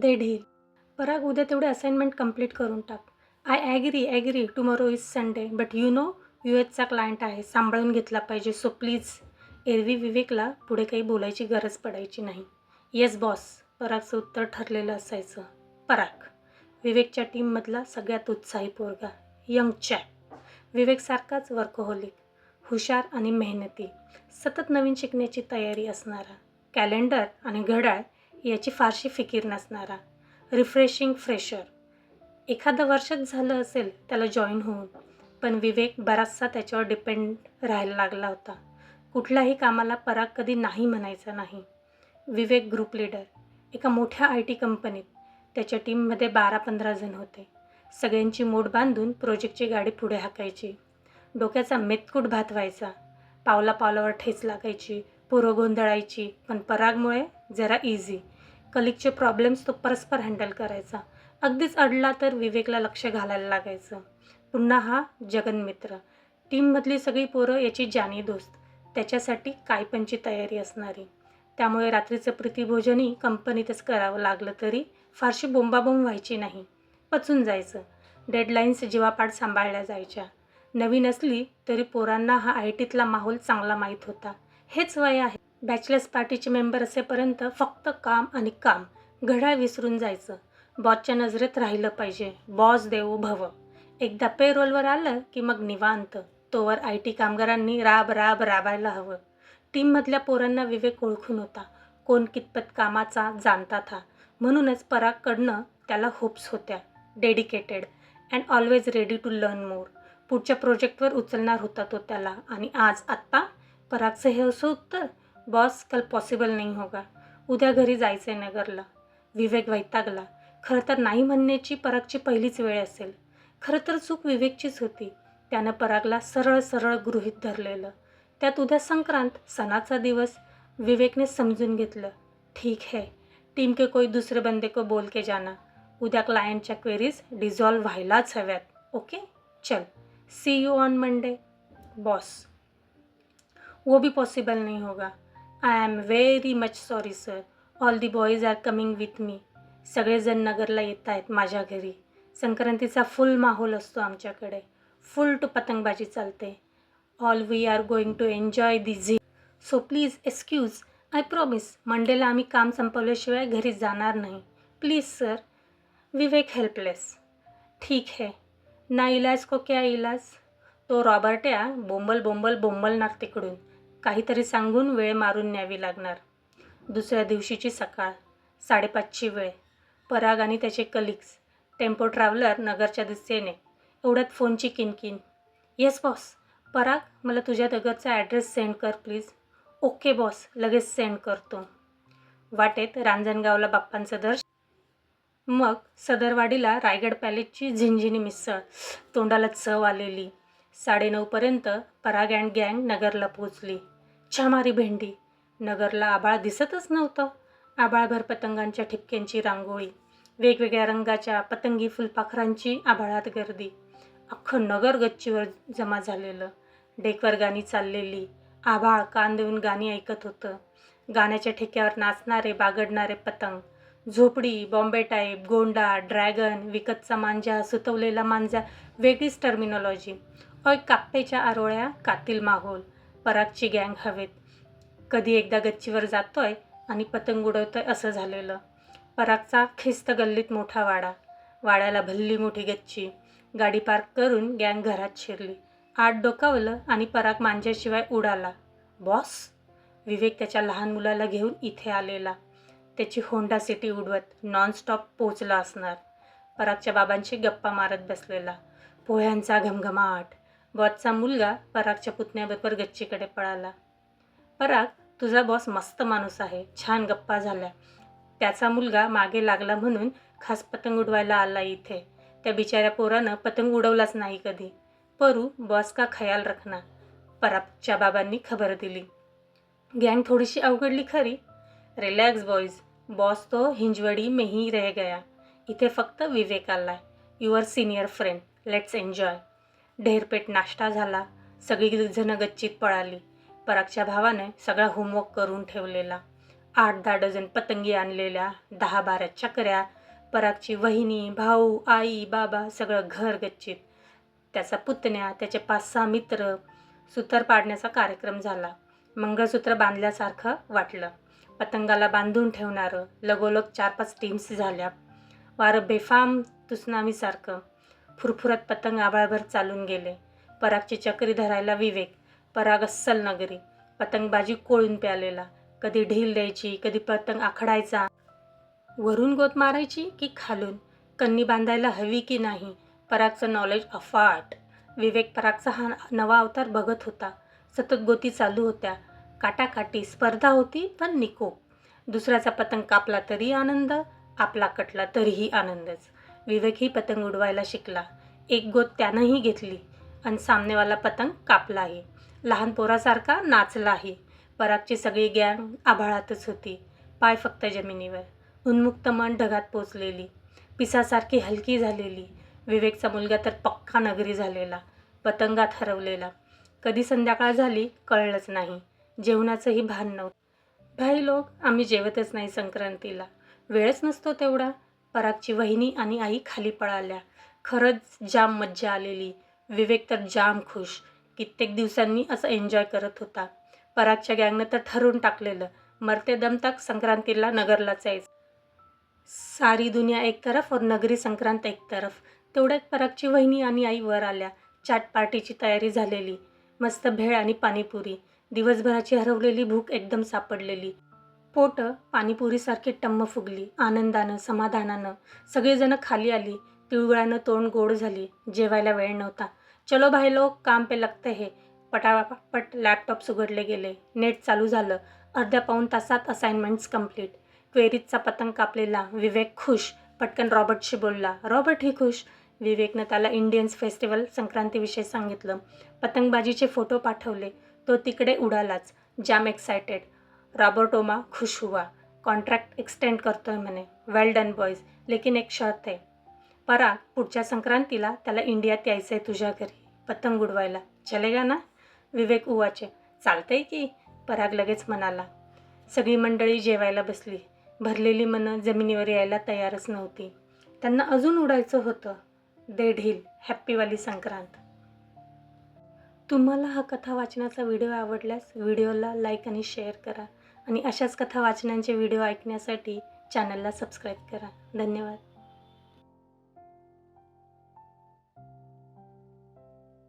दे ढील. पराग उद्या तेवढे असाइनमेंट कंप्लीट करून टाक. I agree agree tomorrow is Sunday but you know you एचचा client आहे. सांभाळून घेतला पाहिजे. सो प्लीज एरवी विवेकला पुढे काही बोलायची गरज पडायची नाही. येस बॉस परागचं उत्तर ठरलेलं असायचं. पराग. विवेकच्या टीममधला सगळ्यात उत्साही पोरगा. यंग चॅप विवेकसारखाच वर्कहोलिक हुशार आणि मेहनती. सतत नवीन शिकण्याची तयारी असणारा. कॅलेंडर आणि घड्याळ याची फारशी फिकीर नसणारा. रिफ्रेशिंग फ्रेशर एखादं वर्षच झालं असेल त्याला जॉईन होऊन. पण विवेक बराचसा त्याच्यावर डिपेंड राहायला लागला होता. कुठल्याही कामाला पराग कधी नाही म्हणायचा नाही. विवेक ग्रुप लीडर एका मोठ्या आय टी कंपनीत. त्याच्या टीममध्ये बारा पंधरा जण होते. सगळ्यांची मोड बांधून प्रोजेक्टची गाडी पुढे हाकायची. डोक्याचा मेतकूट भात व्हायचा पावला पावलावर ठेच लागायची. पोरं गोंधळायची. पण परागमुळे जरा इझी कलिकचे प्रॉब्लेम्स तो परस्पर हँडल करायचा. अगदीच अडला तर विवेकला लक्ष घालायला लागायचं. पुन्हा हा जगनमित्र. टीममधली सगळी पोरं याची जानी दोस्त. त्याच्यासाठी कायपणची तयारी असणारी. त्यामुळे रात्रीचं प्रीतीभोजनही कंपनीतच करावं लागलं तरी फारशी बोंबाबोंब व्हायची नाही. पचून जायचं. डेडलाईन्स जीवापाड सांभाळल्या जायच्या. नवीन असली तरी पोरांना हा आय टीतला माहोल चांगला माहीत होता. हेच वय आहे. बॅचलर्स पार्टीचे मेंबर असेपर्यंत फक्त काम आणि काम. घड्याळ विसरून जायचं. बॉसच्या नजरेत राहिलं पाहिजे. बॉस देवो भव. एकदा पेरोलवर आलं की मग निवांत. तोवर आय टी कामगारांनी राब राब राबायला हवं. टीममधल्या पोरांना विवेक ओळखून होता. कोण कितपत कामाचा जाणता था. म्हणूनच परागकडनं त्याला होप्स होत्या. Dedicated. And always ready to learn more. पुढच्या प्रोजेक्टवर उचलणार होता तो त्याला. आणि आज आत्ता? परागचं हे असं उत्तर? बॉस कल पॉसिबल नाही होगा. उद्या घरी जायचं आहे नगरला. विवेक वैतागला. खरं तर नाही म्हणण्याची परागची पहिलीच वेळ असेल. खरं तर चूक विवेकचीच होती. त्यानं परागला सरळ सरळ गृहीत धरलेलं. त्यात उद्या संक्रांत सणाचा दिवस विवेकने समजून घेतलं. ठीक है. टीम के कोई दुसरे बंदे को बोल के जाना. उद्या क्लायंटच्या क्वेरीज डिझॉल्व व्हायलाच हव्यात. ओके? चल. See you on Monday boss. वो भी पॉसिबल नहीं होगा. I am very much sorry sir all the boys are coming with me सगळेजण नगरला येत आहेत माझ्या घरी. संक्रांतीचा फुल माहोल असतो आमच्याकडे. फुल टू पतंगबाजी चालते. All we are going to enjoy the zee so please excuse I promise मंडेला आम्ही काम संपवल्याशिवाय घरी जाणार नाही. प्लीज सर विवेक हेल्पलेस ठीक है. ना इलाज को क्या इलाज? तो रॉबर्ट्या बोंबल बोंबल बोंबलणार तिकडून. काहीतरी सांगून वेळ मारून न्यावी लागणार. दुसऱ्या दिवशीची सकाळ साडेपाचची वेळ. पराग आणि त्याचे कलिग्स टेम्पो ट्रॅव्हलर नगरच्या दिशेने. एवढ्यात फोनची किनकिन. येस बॉस पराग मला तुझ्या नगरचा ॲड्रेस सेंड कर प्लीज ओके बॉस लगेच सेंड करतो. वाटेत रांजणगावला बाप्पांचं दर्शन. मग सदरवाडीला रायगड पॅलेसची झिंझिनी मिसळ. तोंडाला चव आलेली. साडेनऊपर्यंत पराग अँड गँग नगरला पोचली छामारी भेंडी. नगरला आबाळ दिसतच नव्हतं. आबाळभर पतंगांच्या ठिपक्यांची रांगोळी. वेगवेगळ्या रंगाच्या पतंगी फुलपाखरांची आभाळात गर्दी. अख्खं नगर गच्चीवर जमा झालेलं. डेकवर गाणी चाललेली. आभाळ कान देऊन गाणी ऐकत होतं. गाण्याच्या ठेक्यावर नाचणारे बागडणारे पतंग. झोपडी बॉम्बे टाईप गोंडा ड्रॅगन विकतचा मांजा सुतवलेला मांजा वेगळीच टर्मिनॉलॉजी अय काप्पेच्या आरोळ्या कातील माहोल. परागची गँग हवेत. कधी एकदा गच्चीवर जातोय आणि पतंग उडवतोय असं झालेलं. परागचा खिस्त गल्लीत मोठा वाडा. वाड्याला भल्ली मोठी गच्ची. गाडी पार्क करून गँग घरात शिरली. आत डोकावलं आणि पराग मांज्याशिवाय उडाला. बॉस? विवेक त्याच्या लहान मुलाला घेऊन इथे आलेला. त्याची होंडा सिटी उडवत नॉनस्टॉप पोचला असणार. परागच्या बाबांशी गप्पा मारत बसलेला. पोह्यांचा घमघमाट. बॉसचा मुलगा परागच्या पुतण्याबरोबर गच्चीकडे पळाला. पराग तुझा बॉस मस्त माणूस आहे. छान गप्पा झाल्या. त्याचा मुलगा मागे लागला म्हणून खास पतंग उडवायला आला इथे. त्या बिचाऱ्या पोरानं पतंग उडवलाच नाही कधी. परू बॉस का खयाल रखना परागच्या बाबांनी खबर दिली. गँग थोडीशी अवघडली खरी. Relax boys. बॉस तो हिंजवडी में ही रह गया. इथे फक्त विवेक आलाय. Your senior friend. Let's enjoy. ढेरपेट नाश्ता झाला. सगळी जणं गच्चीत पळाली. परागच्या भावाने सगळा होमवर्क करून ठेवलेला. आठ दहा डझन पतंगी आणलेल्या दहा बारा चकऱ्या परागची वहिनी भाऊ आई बाबा सगळं घर गच्चीत. त्याचा पुतण्या त्याचे पाच सहा मित्र सुतार पाडण्याचा कार्यक्रम झाला. मंगळसूत्र बांधल्यासारखं वाटलं. पतंगाला बांधून ठेवणारं लगोलग चार पाच टीम्स झाल्या. वारं बेफाम तुसनामीसारखं. फुरफुरत पतंग आभाळभर चालून गेले. परागची चक्री धरायला विवेक. पराग अस्सल नगरी. पतंगबाजी कोळून प्यालेला. कधी ढील द्यायची कधी पतंग आखडायचा. वरून गोत मारायची की खालून? कन्नी बांधायला हवी की नाही? परागचं नॉलेज अफाट. विवेक परागचा हा नवा अवतार बघत होता. सतत गोती चालू होत्या. काटाकाटी स्पर्धा होती पण निकोप. दुसऱ्याचा पतंग कापला तरी आनंद आपला कटला तरीही आनंदच. विवेकही पतंग उडवायला शिकला. एक गोत त्यानंही घेतली आणि सामनेवाला पतंग कापलाही. लहान पोरासारखा नाचलाही. परागची सगळी गॅंग आभाळातच होती. पाय फक्त जमिनीवर. उन्मुक्त मन ढगात पोचलेली. पिसासारखी हलकी झालेली. विवेकचा मुलगा तर पक्का नगरी झालेला. पतंगात हरवलेला. कधी संध्याकाळ झाली कळलंच नाही. जेवणाचंही भान नव्हतं. भाई लोक आम्ही जेवतच नाही संक्रांतीला. वेळच नसतो तेवढा. परागची वहिनी आणि आई खाली पळाल्या. खरंच जाम मज्जा आलेली. विवेक तर जाम खुश. कित्येक दिवसांनी असं एन्जॉय करत होता. परागच्या गँगनं तर ठरवून टाकलेलं. मरते दम तक संक्रांतीला नगरलाच जायचं. सारी दुनिया एक तरफ और नगरी संक्रांत एक तरफ. तेवढ्यात परागची वहिनी आणि आई वर आल्या. चाट पार्टीची तयारी झालेली. मस्त भेळ आणि पाणीपुरी. दिवसभराची हरवलेली भूक एकदम सापडलेली. पोट पाणीपुरीसारखी टम्म फुगली आनंदानं समाधानानं. सगळेजणं खाली आली तिळगुळानं तोंड गोड झाली जेवायला वेळ नव्हता. चलो भाई लोक काम पे लगते हे. पटापट लॅपटॉप्स उघडले गेले. नेट चालू झालं. अर्ध्या पाऊण तासात असाइनमेंट्स कंप्लीट क्वेरीजचा पतंग कापलेला विवेक खुश. पटकन रॉबर्टशी बोलला रॉबर्टही खुश? विवेकनं त्याला इंडियन्स फेस्टिवल संक्रांतीविषयी सांगितलं. पतंगबाजीचे फोटो पाठवले. तो तिकडे उडालाच. जाम एक्सायटेड रॉबर्टोमा खुश हुआ कॉन्ट्रॅक्ट एक्सटेंड करतोय म्हणे. Well done boys. लेकिन एक शर्त आहे. पराग पुढच्या संक्रांतीला त्याला इंडियात यायचं आहे तुझ्या घरी. पतंग उडवायला. चलेगा ना? विवेक उवाचे. चालतंय की? पराग लगेच म्हणाला. सगळी मंडळी जेवायला बसली. भरलेली मनं जमिनीवर यायला तयारच नव्हती. त्यांना अजून उडायचं होतं. दे ढील हॅप्पीवाली संक्रांत. तुम्हाला हा कथा वाचनाचा व्हिडिओ आवडल्यास व्हिडिओला लाईक आणि शेअर करा. आणि अशाच कथा वाचनांचे व्हिडिओ ऐकण्यासाठी चॅनलला सबस्क्राईब करा. धन्यवाद.